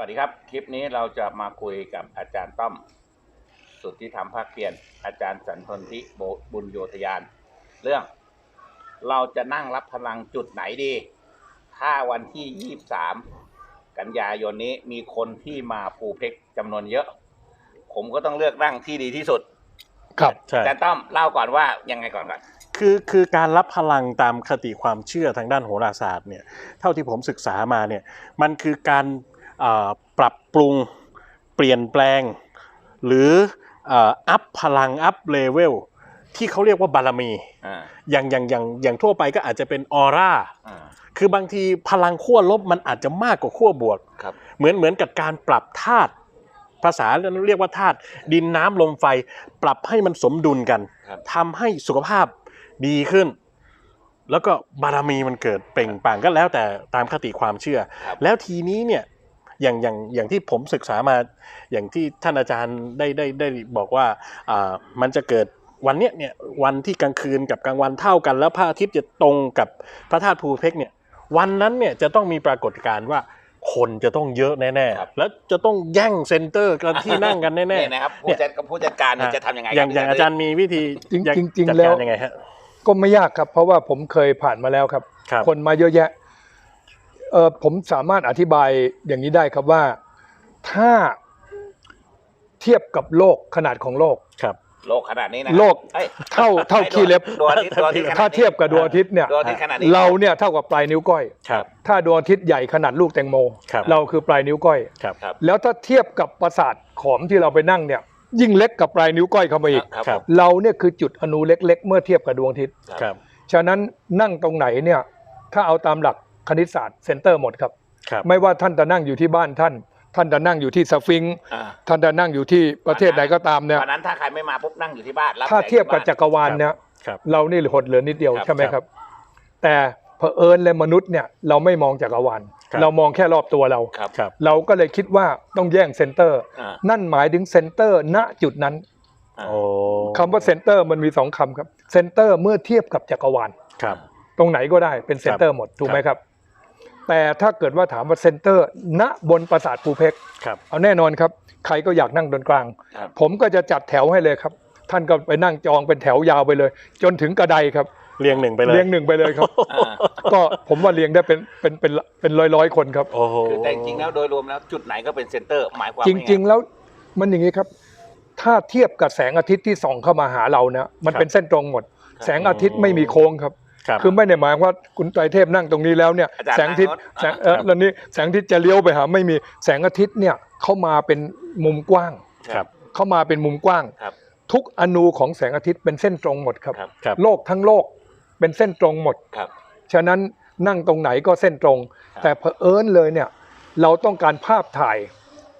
วัสดีครับ คลิปนี้เราจะมาคุยกับอาจารย์ต้อม สุทธิธรรมภาคเพียรอาจารย์สันทนทิโบบุญโยธยาน เรื่อง เราจะนั่งรับพลังจุดไหนดี ถ้าวันที่ 23 กันยายนนี้มีคนที่มาภูเพกจำนวนเยอะ ผมก็ต้องเลือกนั่งที่ดีที่สุด ครับใช่อาจารย์ต้อมเล่าก่อนว่ายังไงก่อนก่อนคือคือการรับพลังตามคติความเชื่อทางด้านโหราศาสตร์เนี่ย เท่าที่ผมศึกษามาเนี่ย มันคือการเอ่อ ปรับปรุงเปลี่ยนแปลง หรือเอ่ออัพพลังอัพเลเวลที่เขาเรียกว่าบารมีอ่าอย่างอย่างอย่างอย่างทั่วไปก็อาจจะเป็นออร่าอ่าคือบางทีพลังขั้วลบมันอาจจะมากกว่าขั้วบวกครับเหมือนเหมือนกับการปรับธาตุภาษาเรียกว่าธาตุดินน้ำลมไฟ ปรับให้มันสมดุลกันครับทำให้สุขภาพดีขึ้น แล้วก็บารมีมันเกิดเปล่งปลั่งก็แล้วแต่ตามคติความเชื่อครับแล้วทีนี้เนี่ย อย่างอย่างอย่างที่ผมศึกษามาอย่างที่ท่านอาจารย์ได้ได้ได้บอกว่าอ่ามันจะเกิดวันเนี้ยเนี่ยวันที่กลางคืนกับกลางวันเท่ากัน แล้วพระอาทิตย์จะตรงกับพระธาตุภูเพกเนี่ยวันนั้นเนี่ยจะต้องมีปรากฏการณ์ว่าคนจะต้องเยอะแน่ครับๆแล้วจะต้องแย่งเซนเตอร์กันที่นั่งกันแน่เนี่ยนะครับผู้จัดกับผู้จัดการเนี่ยจะทำยังไงๆอย่างอย่างอาจารย์มีวิธีจริงจัดจริงๆจัดแล้วการยังไงฮะก็ไม่ยากครับ เพราะว่าผมเคยผ่านมาแล้วครับครับคนมาเยอะแยะ เออผมสามารถอธิบายอย่างนี้ได้ครับว่าถ้าเทียบกับโลกขนาดของโลกครับ โลกขนาดนี้นะโลกเอ้ยเท่าเท่าขี้เล็บ ดวงอาทิตย์ดวงอาทิตย์ขนดนี้ถ้าเทียบกับดวงอาทิตย์เนี่ย ดวงอาทิตย์ขนาดนี้ เราเนี่ยเท่ากับปลายนิ้วก้อย ครับ ถ้าดวงอาทิตย์ใหญ่ขนาดลูกแตงโม ครับ เราคือปลายนิ้วก้อย ครับ ครับ แล้วถ้าเทียบกับปราสาทขอมที่เราไปนั่งเนี่ย ยิ่งเล็กกับปลายนิ้วก้อยเข้ามาอีก ครับครับเราเนี่ยคือจุดอนูเล็ก ๆ เมื่อเทียบกับดวงอาทิตย์ ครับ ฉะนั้นนั่งตรงไหนเนี่ยถ้าเอาตามหลัก คณิตศาสตร์เซนเตอร์หมดครับ ครับ ไม่ว่าท่านจะนั่งอยู่ที่บ้านท่าน ท่านจะนั่งอยู่ที่สฟิงค์อ่า ท่านจะนั่งอยู่ที่ประเทศไหนก็ตามเนี่ยวันนั้นถ้าใครไม่มาปุ๊บนั่งอยู่ที่บ้านรับถ้าแสงเทียบกับที่จักรวาลเนี่ยครับ เรานี่หดเหลือนิดเดียวครับใช่ไหมครับ แต่เผอิญเลยมนุษย์เนี่ยเราไม่มองจักรวาลครับ เรามองแค่รอบตัวเรา ครับครับ เราก็เลยคิดว่าต้องแย่งเซนเตอร์ อ่านั่นหมายถึงเซนเตอร์ณจุดนั้นอ่าโอ้คำว่าเซนเตอร์มันมีสองคำครับเซนเตอร์เมื่อเทียบกับจักรวาล ครับ ตรงไหนก็ได้เป็นเซนเตอร์หมดถูกไหมครับ แต่ถ้าเกิดว่าถามว่าเซนเตอร์ ณบนปราสาทภูเพกครับเอาแน่นอนครับ ใครก็อยากนั่งตรงกลางครับผมก็จะจัดแถวให้เลยครับ ท่านก็ไปนั่งจองเป็นแถวยาวไปเลย จนถึงกระไดครับเรียงหนึ่งไปเลยเรียงหนึ่งไปเลยครับอ่าก็ผมว่าเรียงได้เป็นเป็นเป็นเป็นร้อยร้อยๆคนครับโอ้โหคือแต่จริงๆแล้วโดยรวมแล้วจุดไหนก็เป็นเซ็นเตอร์หมายความจริง ๆ แล้วมันอย่างนี้ครับ ถ้าเทียบกับแสงอาทิตย์ที่ส่องเข้ามาหาเรานะมันเป็นเส้นตรงหมด แสงอาทิตย์ไม่มีโค้งครับ ครับคือไม่ได้หมายว่าคุณไตรเทพนั่งตรงนี้แล้วเนี่ยอาจารย์แสงอาทิตย์แสงเออครับแล้วนี้แสงอาทิตย์จะเลี้ยวไปหาไม่มีแสงอาทิตย์เนี่ยเข้ามาเป็นมุมกว้าง ครับ เข้ามาเป็นมุมกว้าง ครับทุกอนูของแสงอาทิตย์เป็นเส้นตรงหมดครับ ครับ ครับ โลกทั้งโลกเป็นเส้นตรงหมด ครับ ฉะนั้นนั่งตรงไหนก็เส้นตรง ครับ แต่เผอิญเลยเนี่ยเราต้องการภาพถ่าย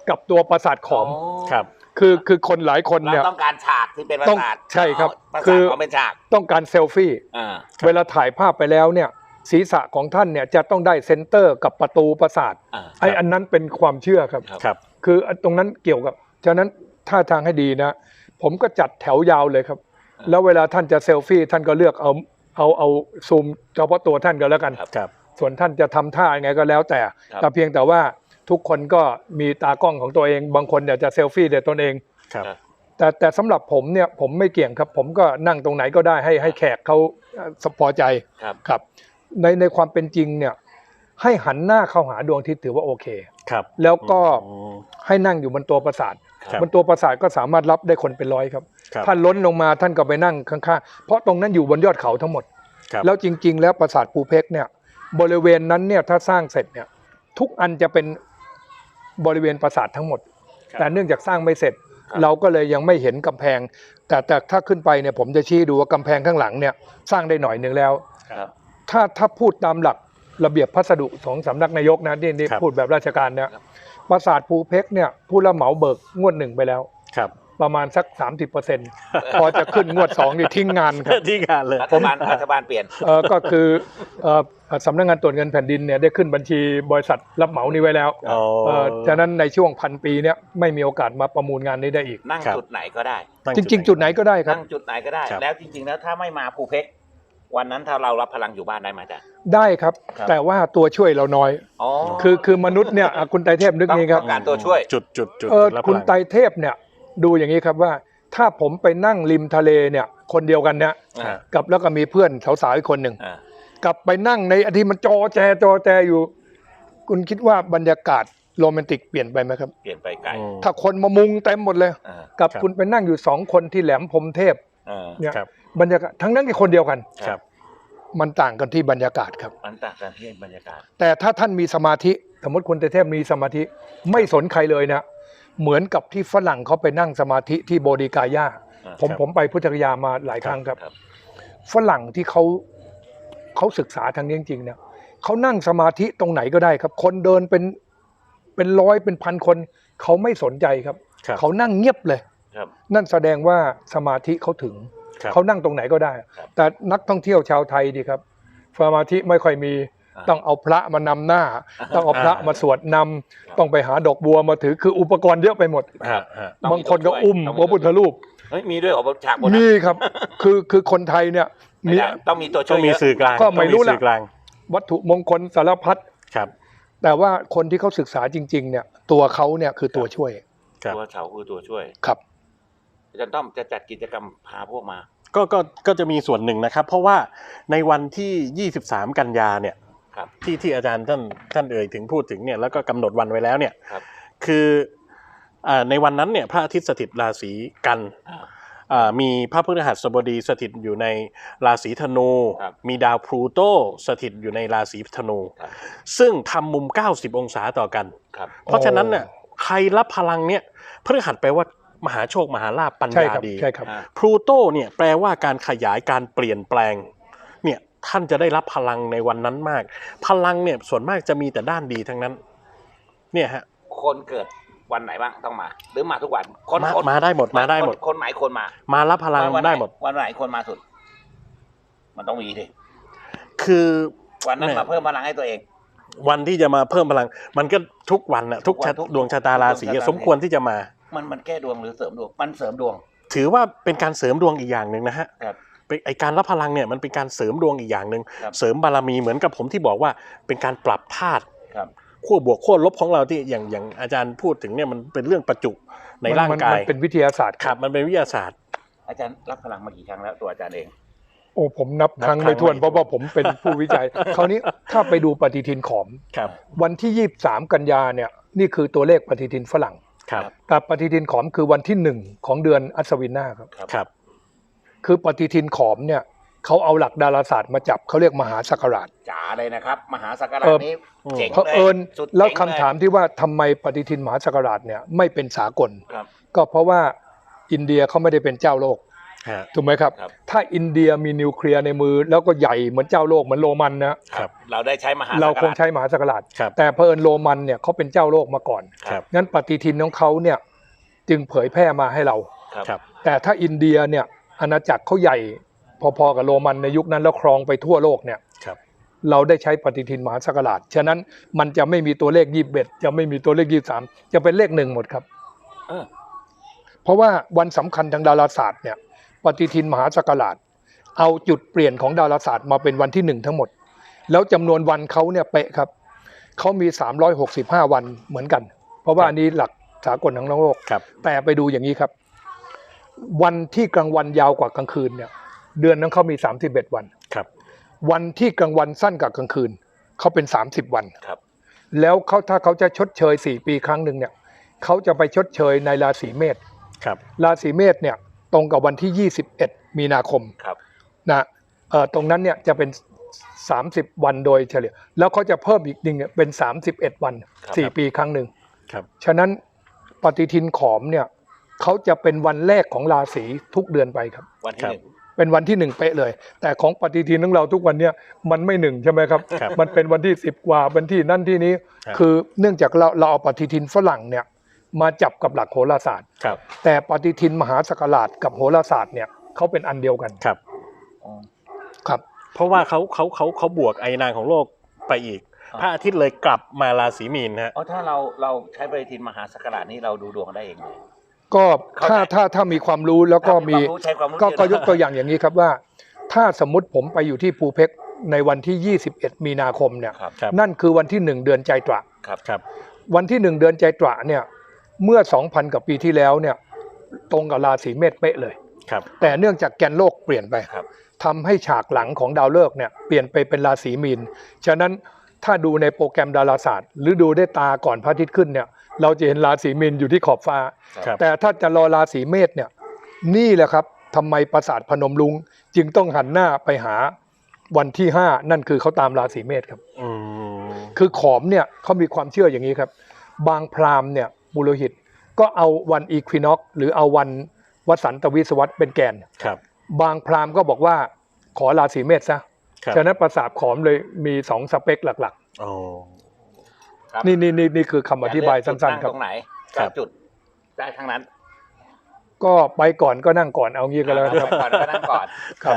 กับตัวประสาทขอม ครับ คือคือคนหลายคนเราเนี่ย ต้องการฉากที่เป็นประต้องสาทใช่ครับ ประคืสาทอ ขอเป็นฉากต้องการเซลฟี่ อ่าครับเวลาถ่ายภาพไปแล้วเนี่ยศีรษะของท่านเนี่ยจะต้องได้เซนเตอร์กับประตูประสาทอ่า ไอ้อันนั้นเป็นความเชื่อครับ ครับครับคืออันตรงนั้นเกี่ยวกับ ฉะนั้นท่าทางให้ดีนะ ผมก็จัดแถวยาวเลยครับแล้วเวลาท่านจะเซลฟี่ท่านก็เลือกเอาเอาเอาซูมเฉพาะตัวท่านก็แล้วกัน ครับครับส่วนท่านจะทำท่ายังไงก็แล้วแต่ ครับ แต่เพียงแต่ว่า ทุกคนก็มีตากล้องของตัวเอง บางคนเนี่ยจะเซลฟี่เดี๋ยวตนเองครับ แต่แต่สำหรับผมเนี่ยผมไม่เกี่ยงครับ ผมก็นั่งตรงไหนก็ได้ให้ให้แขกเขาเอ่อพอใจครับ ครับในในความเป็นจริงเนี่ย ให้หันหน้าเข้าหาดวงอาทิตย์ถือว่าโอเค ครับ แล้วก็อืมให้นั่งอยู่บนตัวปราสาทครับบนตัวปราสาทก็สามารถรับได้คนเป็นร้อยครับ ครับถ้าล้นลงมาท่านก็ไปนั่งข้างๆ เพราะตรงนั้นอยู่บนยอดเขาทั้งหมด ครับ แล้วจริง ๆ แล้วปราสาทปูเพกเนี่ย บริเวณนั้นเนี่ยถ้าสร้างเสร็จเนี่ย ทุกอันจะเป็น บริเวณปราสาททั้งหมดครับแต่เนื่องจากสร้างไม่เสร็จครับเราก็เลยยังไม่เห็นกำแพง แต่แต่ถ้าขึ้นไปเนี่ยผมจะชี้ดูว่ากำแพงข้างหลังเนี่ยสร้างได้หน่อยหนึ่งแล้วครับถ้าถ้าพูดตามหลักระเบียบพัสดุของสำนักนายกนะนี่นี่ครับพูดแบบราชการเนี่ยครับปราสาทภูเพกเนี่ยผู้รับเหมาเบิกงวดหนึ่งไปแล้วครับ ประมาณสัก 30%พอจะขึ้นงวดสองนี่ทิ้งงานครับที่งานเลยรัฐบาลรัฐบาลเปลี่ยนเออก็คือเอ่อสำนักงานตรวจเงินแผ่นดินเนี่ยได้ขึ้นบัญชีบริษัทรับเหมานี้ไว้แล้วอ๋อเอ่อฉะนั้นในช่วงพันปีเนี่ยไม่มีโอกาสมาประมูลงานนี้ได้อีก นั่งครับจุดไหนก็ได้ตั้จริง ๆ จุดไหนก็ได้ครับนั่งจุดไหนก็ได้ครับแล้วจริง ๆ แล้วถ้าไม่มาภูเพกวันนั้นถ้าเรารับพลังอยู่บ้านได้ไหมอาจารย์ได้ครับครับ แต่ว่าตัวช่วยเราน้อยอ๋อคือคือมนุษย์เนี่ยอะคุณไตรเทพนึกต้องงี้ครับต้องการตัวช่วยจุดจุดจุดเออจุดรับพคุณลังไตรเทพเนี่ย ดูอย่างนี้ครับว่า ถ้าผมไปนั่งริมทะเลเนี่ย คนเดียวกันเนี่ยอ่า กับแล้วก็มีเพื่อนสาวๆอีกคนหนึ่ง อ่า กลับไปนั่งในอันที่มันจอแจจอแจอยู่ คุณคิดว่าบรรยากาศโรแมนติกเปลี่ยนไปไหมครับ เปลี่ยนไปไกลอืมถ้าคนมามุงเต็มหมดเลย อ่ากับครับ คุณไปนั่งอยู่สองคนที่แหลมพรหมเทพอ่าเนี่ยครับ บรรยากาศทั้งนั้นที่คนเดียวกัน ครับ มันต่างกันที่บรรยากาศครับ มันต่างกันที่บรรยากาศ แต่ถ้าท่านมีสมาธิ สมมติคุณเตเทพมีสมาธิ ไม่สนใครเลยนะ เหมือนกับที่ฝรั่งเขาไปนั่งสมาธิที่โบดีกาย่าอ่าผมครับผมไปพุทธคยามาหลายครั้งครับ ครับ ฝรั่งที่เขาเขาศึกษาทางนี้จริงๆเนี่ยเขานั่งสมาธิตรงไหนก็ได้ครับ คนเดินเป็นเป็นร้อยเป็นพันคน เขาไม่สนใจครับ ครับเขานั่งเงียบเลย ครับ นั่นแสดงว่าสมาธิเขาถึง ครับ เขานั่งตรงไหนก็ได้ ครับ แต่นักท่องเที่ยวชาวไทยดีครับสมาธิไม่ค่อยมีอ่า ต้องเอาพระมานำหน้า ต้องเอาพระมาสวดนำต้องไปหาดอกบัวมาถือคืออุปกรณ์เยอะไปหมดฮะฮะต้องมีบางคนก็ตัวช่วยอุ้มต้องมีพระพุทธรูปเฮ้ยมีด้วยเหรอฉากบนมีครับ คือคือคนไทยเนี่ยมีอาจารย์ต้องมีตัวช่ต้วอยงมีเยอะสื่อกลางก็ไม่รู้ต้องล่ะสื่อกลางวัตถุมงคลสารพัดครับ แต่ว่าคนที่เขาศึกษาจริง ๆ เนี่ย ตัวเขาเนี่ยคือตัวช่วยครับตัวเสาคือตัวช่วยครับอาจารย์ต้อมจะจัดกิจกรรมพาพวกมาก็ก็ก็จะมีส่วนหนึ่งนะครับ เพราะว่าในวันที่ 23 กันยาเนี่ย ครับที่ที่อาจารย์ท่านท่านเอ่ยถึงพูดถึงเนี่ยแล้วก็กำหนดวันไว้แล้วเนี่ยครับคืออ่าในวันนั้นเนี่ยพระอาทิตย์สถิตราศีกันอ่าอ่ามีพระพฤหัสบดีสถิตอยู่ในราศีธนูครับมีดาวพลูโตสถิตอยู่ในราศีธนูครับซึ่งทำมุม 90 องศาต่อกันครับเพราะฉะนั้นเนี่ยใครรับพลังเนี่ยพฤหัสแปลว่ามหาโชคมหาลาภปัญใช่ญาครับดีใช่ครับอ่าพลูโตเนี่ยแปลว่าการขยายการเปลี่ยนแปลงเนี่ย ท่านจะได้รับพลังในวันนั้นมาก พลังเนี่ยส่วนมากจะมีแต่ด้านดีทั้งนั้น เนี่ยฮะ คนเกิดวันไหนบ้างต้องมา หรือมาทุกวันคนมาคนมาได้หมดมาได้หมด คนคนไหนคนมา มารับพลังวันนได้หมด วันไหนคนมาสุด มันต้องมีดิคือวันนั้นแม่มาเพิ่มพลังให้ตัวเอง วันที่จะมาเพิ่มพลัง มันก็ทุกวันนะทุกทุกวันชะทุกดวงชะตาราศีดวงชะตาสมควรที่จะมา มันมันแก้ดวงหรือเสริมดวง มันเสริมดวง ถือว่าเป็นการเสริมดวงอีกอย่างหนึ่งนะฮะครับเป็น ไอการรับพลังเนี่ยมันเป็นการเสริมดวงอีกอย่างหนึ่งครับเสริมบารมีเหมือนกับผมที่บอกว่าเป็นการปรับธาตุครับ ขั้วบวกขั้วลบของเราที่อย่างอย่างอาจารย์พูดถึงเนี่ยมันเป็นเรื่องประจุในร่างมันกายมันเป็นวิทยาศาสตร์ครับมันเป็นวิทยาศาสตร์ อาจารย์รับพลังมากี่ครั้งแล้วตัวอาจารย์เอง โอ้ผมนับนับครั้งครั้งไม่ถ้วน ไม่เพราะว่าผมเป็นผู้วิจัย คราวนี้ถ้าไปดูปฏิทินขอมครับวันที่ 23 กันยาเนี่ยนี่คือตัวเลขปฏิทินฝรั่งครับแต่ปฏิทินขอมคือวันที่หนึ่งของเดือนอัศวินนาครับ ครับ คือปฏิทินขอมเนี่ยเขาเอาหลักดาราศาสตร์มาจับเขาเรียกมหาศักราช จ๋าเลยนะครับ มหาสักการะเออนี้อืมเจ๋งเพราะเอิญสุดแล้วเจ๋งคำถามที่ว่าทำไมปฏิทินมหาศักราชเนี่ยไม่เป็นสากล ครับ ก็เพราะว่าอินเดียเขาไม่ได้เป็นเจ้าโลกฮะ ถูกไหมครับ ครับ ถ้าอินเดียมีนิวเคลียร์ในมือ แล้วก็ใหญ่เหมือนเจ้าโลกเหมือนโรมันนะ ครับ เราได้ใช้มหาเราสักคกางะใช้มหาศักราช ครับแต่เพอเอิญโรมันเนี่ยเขาเป็นเจ้าโลกมาก่อน ครับ งั้นปฏิทินของเขาเนี่ยจึงเผยแพร่มาให้เรา ครับครับแต่ถ้าอินเดียเนี่ย อาณาจักรเขาใหญ่ พอๆกับโรมันในยุคนั้นแล้วครองไปทั่วโลกเนี่ยครับเราได้ใช้ปฏิทินมหาศักราช ฉะนั้นมันจะไม่มีตัวเลขยี่สิบเอ็ดจะไม่มีตัวเลขยี่สามจะเป็นเลขหนึ่งหมดครับเออเพราะว่าวันสำคัญทางดาราศาสตร์เนี่ย ปฏิทินมหาศักราช เอาจุดเปลี่ยนของดาราศาสตร์มาเป็นวันที่หนึ่งทั้งหมด แล้วจำนวนวันเขาเนี่ยเป๊ะครับเขามี 365 วันเหมือนกัน เพราะว่าอันนี้หลักสากลทั้งโลกครับแต่ไปดูอย่างนี้ครับ วันที่กลางวันยาวกว่ากลางคืนเนี่ยเดือนนั้นเขามี 31 วันครับ วันที่กลางวันสั้นกว่ากลางคืนเขาเป็น 30 วันครับ แล้วเขาถ้าเขาจะชดเชย 4 ปีครั้งหนึ่งเนี่ยเขาจะไปชดเชยในราศีเมษครับ ราศีเมษเนี่ยตรงกับวันที่ 21 มีนาคมครับนะเอ่อตรงนั้นเนี่ยจะเป็น 30 วันโดยเฉลี่ย แล้วเขาจะเพิ่มอีกหนึ่งเนี่ยเป็น 31 วันครับ4ปีครั้งหนึ่งครับฉะนั้นปฏิทินขอมเนี่ย เขาจะเป็นวันแรกของราศีทุกเดือนไปครับ วันที่ครับหนึ่งเป็นวันที่หนึ่งเป๊ะเลย แต่ของปฏิทินของเราทุกวันเนี่ยมันไม่หนึ่งใช่ไหมครับครับมันเป็นวันที่สิบกว่าวันที่นั่นที่นี้ครับคือเนื่องจากเราเราเอาปฏิทินฝรั่งเนี่ยมาจับกับหลักโหราศาสตร์ครับแต่ปฏิทินมหาศักราชกับโหราศาสตร์เนี่ยเขาเป็นอันเดียวกันครับอ๋อครับ เพราะว่าเขาเขาเขาเขาบวกไอ้นางของโลกไปอีกอ่าพระอาทิตย์เลยกลับมาราศีมีนฮะอ๋อถ้าเราเราใช้ปฏิทินมหาสักการะนี้เราดูดวงได้เองเลย ก็เข้าถ้าใจถ้าถ้ามีความรู้แล้วก็มีถ้าความรู้ใช้ความรู้ก็เยอะก็นะยกตัวอย่างอย่างนี้ครับว่า ถ้าสมมติผมไปอยู่ที่ภูเพกในวันที่ 21 มีนาคมเนี่ยครับครับนั่นคือวันที่ 1 เดือนใจตระครับครับวันที่ 1 เดือนใจตระเนี่ยเมื่อ 2,000 กว่าปีที่แล้วเนี่ยตรงกับราศีเมษเป๊ะเลย ครับ แต่เนื่องจากแกนโลกเปลี่ยนไปครับ ทำให้ฉากหลังของดาวฤกษ์เนี่ยเปลี่ยนไปเป็นราศีมีน ฉะนั้นถ้าดูในโปรแกรมดาราศาสตร์ หรือดูด้วยตาก่อนพระอาทิตย์ขึ้นเนี่ย เราจะเห็นราศีมีนอยู่ที่ขอบฟ้า ครับ แต่ถ้าจะรอราศีเมษเนี่ย นี่แหละครับทำไมปราสาทพนมลุง จึงต้องหันหน้าไปหาวันที่5นั่นคือเขาตามราศีเมษครับ อืมคือขอมเนี่ยเขามีความเชื่ออย่างนี้ครับ บางพราหมณ์เนี่ยบุโรหิตก็เอาวันอีควินอกหรือเอาวันวสันตวิศวัตเป็นแกน ครับ บางพราหมณ์ก็บอกว่าขอราศีเมษซะครับ ฉะนั้นปราสาทขอมเลยมีสองสเปคหลักโอ้ ครับๆนี่นี่นี่นี่คือคำอธิบายสั้นๆคจุรัดบงตรงไหนครัก็บ จุดได้ทั้งนั้นก็ไปก่อนก็นั่งก่อนเอางี้ก็แล้วกันครับก่อนก็นั่งก่อน ครับ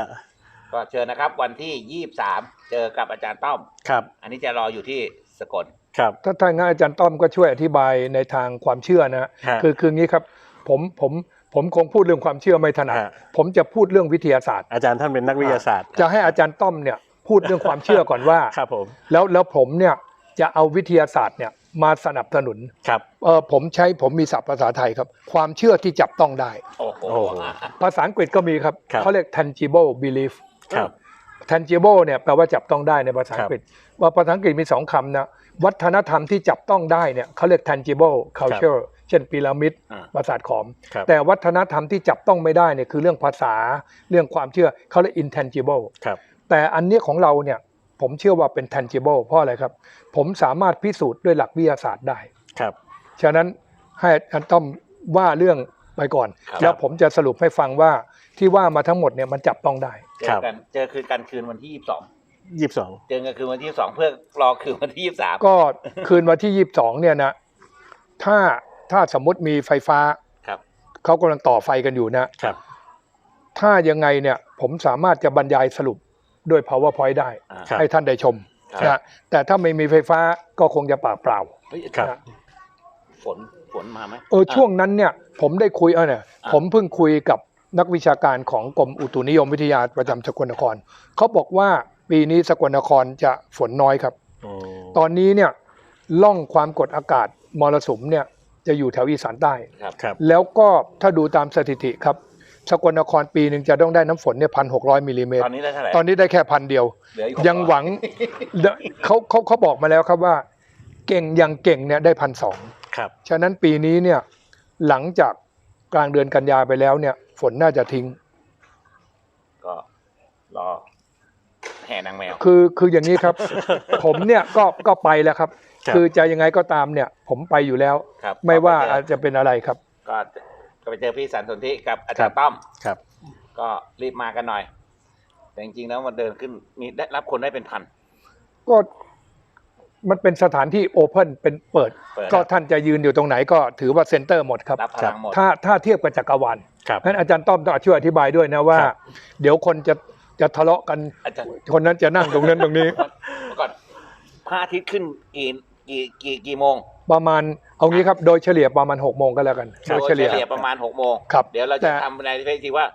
ก็เชิญนะครับ วันที่ยี่สามเจอกับอาจารย์ต้อม ครับอันนี้จะรออยู่ที่สกล ครับถ้าถ้างั้นอาจารย์ต้อมก็ช่วยอธิบายในทางความเชื่อนะฮะ คือคืองี้ครับผมผมผมคงพูดเรื่องความเชื่อไม่ถนัดฮะ ผมจะพูดเรื่องวิทยาศาสตร์ อาจารย์ท่านเป็นนักวิทยาศาสตร์จะให้อาจารย์ต้อมเนี่ยพูดเรื่องความเชื่อก่อนว่า ครับผม แล้วแล้วผมเนี่ย จะเอาวิทยาศาสตร์เนี่ยมาสนับสนุนครับเออผมใช้ผมมีศัพท์ภาษาไทยครับ ความเชื่อที่จับต้องได้โอ้โหโอ้โห ภาษาอังกฤษก็มีครับครับ เขาเรียก tangible belief ครับ tangible เนี่ยแปลว่าจับต้องได้ในภาษาอังกฤษ ว่าภาษาอังกฤษมีสองคำนะวัฒนธรรมที่จับต้องได้เนี่ยเขาเรียก tangible culture เช่นพีระมิดอ่าปราสาทขอม ครับ แต่วัฒนธรรมที่จับต้องไม่ได้เนี่ยคือเรื่องภาษาเรื่องความเชื่อเขาเรียก intangible ครับ แต่อันเนี้ยของเราเนี่ย ผมเชื่อว่าเป็น tangible เพราะอะไรครับ ผมสามารถพิสูจน์ด้วยหลักวิทยาศาสตร์ได้ครับ ฉะนั้นให้อาจารย์ต้อมว่าเรื่องไปก่อน ครับ แล้วผมจะสรุปให้ฟังว่าที่ว่ามาทั้งหมดเนี่ยมันจับต้องได้ เจอกันเจอคืนกันคืนวันที่ยี่สิบสองยี่สิบสองเจอกันคืนวันที่ยี่สิบสองเพื่อรอคืนวันที่ยี่สิบสามก็คืนวันที่22เนี่ยนะถ้าถ้าสมมติมีไฟฟ้าครับ เขากำลังต่อไฟกันอยู่นะ ครับ ถ้ายังไงเนี่ยผมสามารถจะบรรยายสรุป ด้วย powerpoint ได้อ่าครับให้ท่านได้ชมครับ นะแต่ถ้าไม่มีไฟฟ้าก็คงจะปากเปล่า เฮ้ยครับนะฝนฝนมาไหม เออช่วงนั้นเนี่ยผมได้คุยเออเนี่ยอ่าผมเพิ่งคุยกับนักวิชาการของกรมอุตุนิยมวิทยาประจำสกลนครเขาบอกว่าปีนี้สกลนครจะฝนน้อยครับอืมตอนนี้เนี่ยล่องความกดอากาศมรสุมเนี่ยจะอยู่แถวอีสานใต้ ครับ ครับ แล้วก็ถ้าดูตามสถิติครับ สกลนครปีหนึ่งจะต้องได้น้ำฝนเนี่ยพันหกร้อยมิลลิเมตตรอนนี้ได้เท่าไหร่ตอนนี้ได้แค่พันเดียว เหลืออีกยังหวังเขาเขาเขาบอกมาแล้วครับว่า เก่งอย่างเก่งเนี่ยได้พันสอง ครับ ฉะนั้นปีนี้เนี่ยหลังจากกลางเดือนกันยาไปแล้วเนี่ย ฝนน่าจะทิ้ง ก็รอแห่นางแมว คือคืออย่างนี้ครับ ผมเนี่ยก็ก็ไปแล้วครับ ครับ คือจะยังไงก็ตามเนี่ย ผมไปอยู่แล้ว ครับไม่ว่าก็อาจไปเจจะเป็นอะไรครับ ก็ ก็ไปเจอพี่สันสนธิกับอาจารย์ต้อมครับ ก็รีบมากันหน่อย แต่จริงๆแล้วมันเดินขึ้นมีได้รับคนได้เป็นพัน ก็มันเป็นสถานที่โอเพนเป็นเปิด เปิดก็ท่านจะยืนอยู่ตรงไหนก็ถือว่าเซ็นเตอร์หมดครับ รับพลังหมด ถ้าถ้าเทียบกับจักรวาลครับ นั้นอาจารย์ต้อมต้องช่วยอธิบายด้วยนะว่า ครับ เดี๋ยวคนจะจะทะเลาะกัน อาจารย์คนนั้นจะนั่งตรงนั้นตรงนี้เมื่อก่อนพระอาทิตย์ขึ้นกี่กี่กี่กี่โมง ประมาณเอางี้ครับโดยเฉลี่ยประมาณหกโมงก็แล้วกันโดยเฉลี่ยประมาณหกโมงครับเดี๋ยวเราแต่จะทำในเฟซทีว่า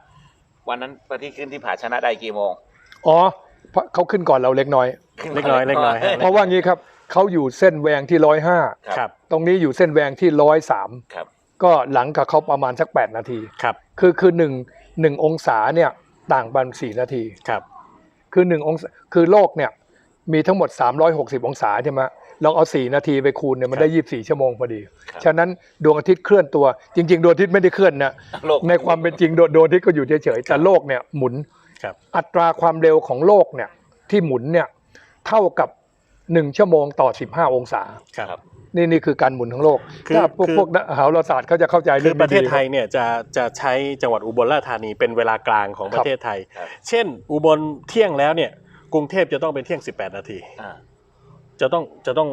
วันนั้นพระอาทิตย์ขึ้นที่ผาชนะใดกี่โมงอ๋อเพราะเขาขึ้นก่อนเราเล็กน้อยขึ้เล็กน้อยเล็กน้อยฮะเพราะว่างี้ครับเขาอยู่เส้นแวงที่ร้อยห้าครับตรงนี้อยู่เส้นแวงที่ร้อยสามครับก็หลังกับเขาประมาณสักแปดนาทีครับคือคือหนึ่งหนึ่งองศาเนี่ยต่างกันสี่นาทีครับคือหนึ่งองศาคือโลกเนี่ยมีทั้งหมด 360 องศาใช่ไหม เราเอา 4 นาทีไปคูณเนี่ยมันได้ 24 ชั่วโมงพอดีครับฉะนั้นดวงอาทิตย์เคลื่อนตัว จริง ๆ ดวงอาทิตย์ไม่ได้เคลื่อนนะโลกในความเป็นจริงดวงดวงอาทิตย์ก็อยู่เฉยๆแต่โลกเนี่ยหมุนครับอัตราความเร็วของโลกเนี่ยที่หมุนเนี่ยเท่ากับ 1 ชั่วโมงต่อ 15 องศาครับครับนี่นี่คือการหมุนของโลกคือถ้าพวกคือพวกนักหาวิทยาศาสตร์เขาจะเข้าใจคืเรื่อองประเทศดีๆไทยเนี่ยจะจะใช้จังหวัดอุบลราชธานีเป็นเวลากลางของประเทศไทยครับเช่น อุบลเที่ยงแล้วเนี่ยกรุงเทพจะต้องเป็นเที่ยง 18 นาทีอ่า จะต้องจะต้อง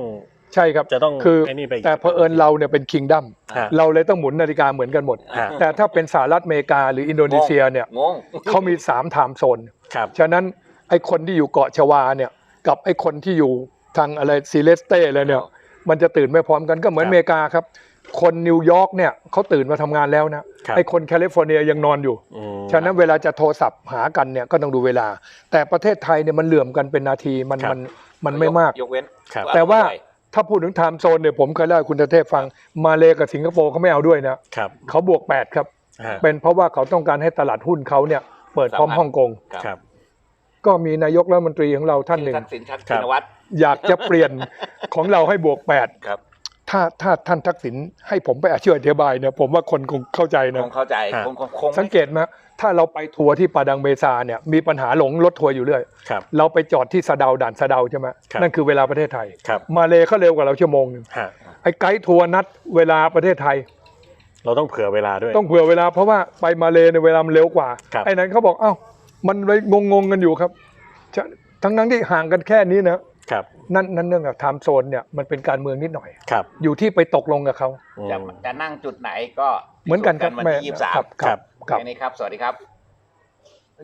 ใช่ครับจะต้องคือไอ้นี่ไปแต่เผอิญเราเนี่ยเป็นคิงดัมฮะ เราเลยต้องหมุนนาฬิกาเหมือนกันหมด ฮะ แต่ถ้าเป็นสหรัฐอเมริกาหรืออินโดนีเซียเนี่ยงง เขามีสามไทม์โซน ครับ ฉะนั้นไอ้คนที่อยู่เกาะชวาเนี่ยกับไอ้คนที่อยู่ทางอะไรซีเลสเต้อะไรเนี่ยมันจะตื่นไม่พร้อมกันก็เหมือนครับ อเมริกาครับ คนนิวยอร์กเนี่ยเขาตื่นมาทำงานแล้วนะครับ ไอ้คนแคลิฟอร์เนียยังนอนอยู่ อืมฉะนั้นเวลาจะโทรศัพท์หากันเนี่ยก็ต้องดูเวลา แต่ประเทศไทยเนี่ยมันเหลื่อมกันเป็นนาทีมันครับ มันมันไม่มาก ยกเว้นครับ แต่ว่าด้วยถ้าพูดถึงไทม์โซนเนี่ยผมเคยเล่าให้คุณเทพฟังมาเลกับสิงคโปร์เขาไม่เอาด้วยนะครับเขาบวก 8 ครับ ฮะเป็นเพราะว่าเขาต้องการให้ตลาดหุ้นเขาเนี่ยเปิดพร้อมสามารถฮ่องกงครับครับก็มีนายกรัฐมนตรีของเราท่านหนึ่ง ทักษิณชักครัชิบนวัตร อยากจะเปลี่ยนของเราให้บวก ครับ8 ถ้าถ้าท่านทักษิณให้ผมไปอธิบายเนี่ยผมว่าคนคงเข้าใจนะคงเข้าใจฮะคงคงคงสังเกตไหมถ้าเราไปทัวร์ที่ปาดังเบซาเนี่ยมีปัญหาหลงรถทัวร์อยู่เรื่อยครับเราไปจอดที่สะเดาด่านสะเดาใช่ไหมครับนั่นคือเวลาประเทศไทยครับมาเลเขาเร็วกว่าเราชั่วโมงหนึงฮะไอ้ไกด์ทัวร์นัดเวลาประเทศไทย เราต้องเผื่อเวลาด้วย ต้องเผื่อเวลาเพราะว่าไปมาเลในยเวลามันเร็วกว่าครับไอ้นั้นเขาบอกเอ้ามันเลยงงๆกันอยู่ครับจะทั้งนั้นที่ห่างกันแค่นี้นะครับ นั่นนั่นเรื่องกับไทม์โซนเนี่ยมันเป็นการเมืองนิดหน่อย ครับ อยู่ที่ไปตกลงกับเขาอืมจะจะนั่งจุดไหนก็เหมือนกันครับวันแม่ที่ยี่สิบสามครับครับ ครับ แค่นี้ครับ สวัสดีครับ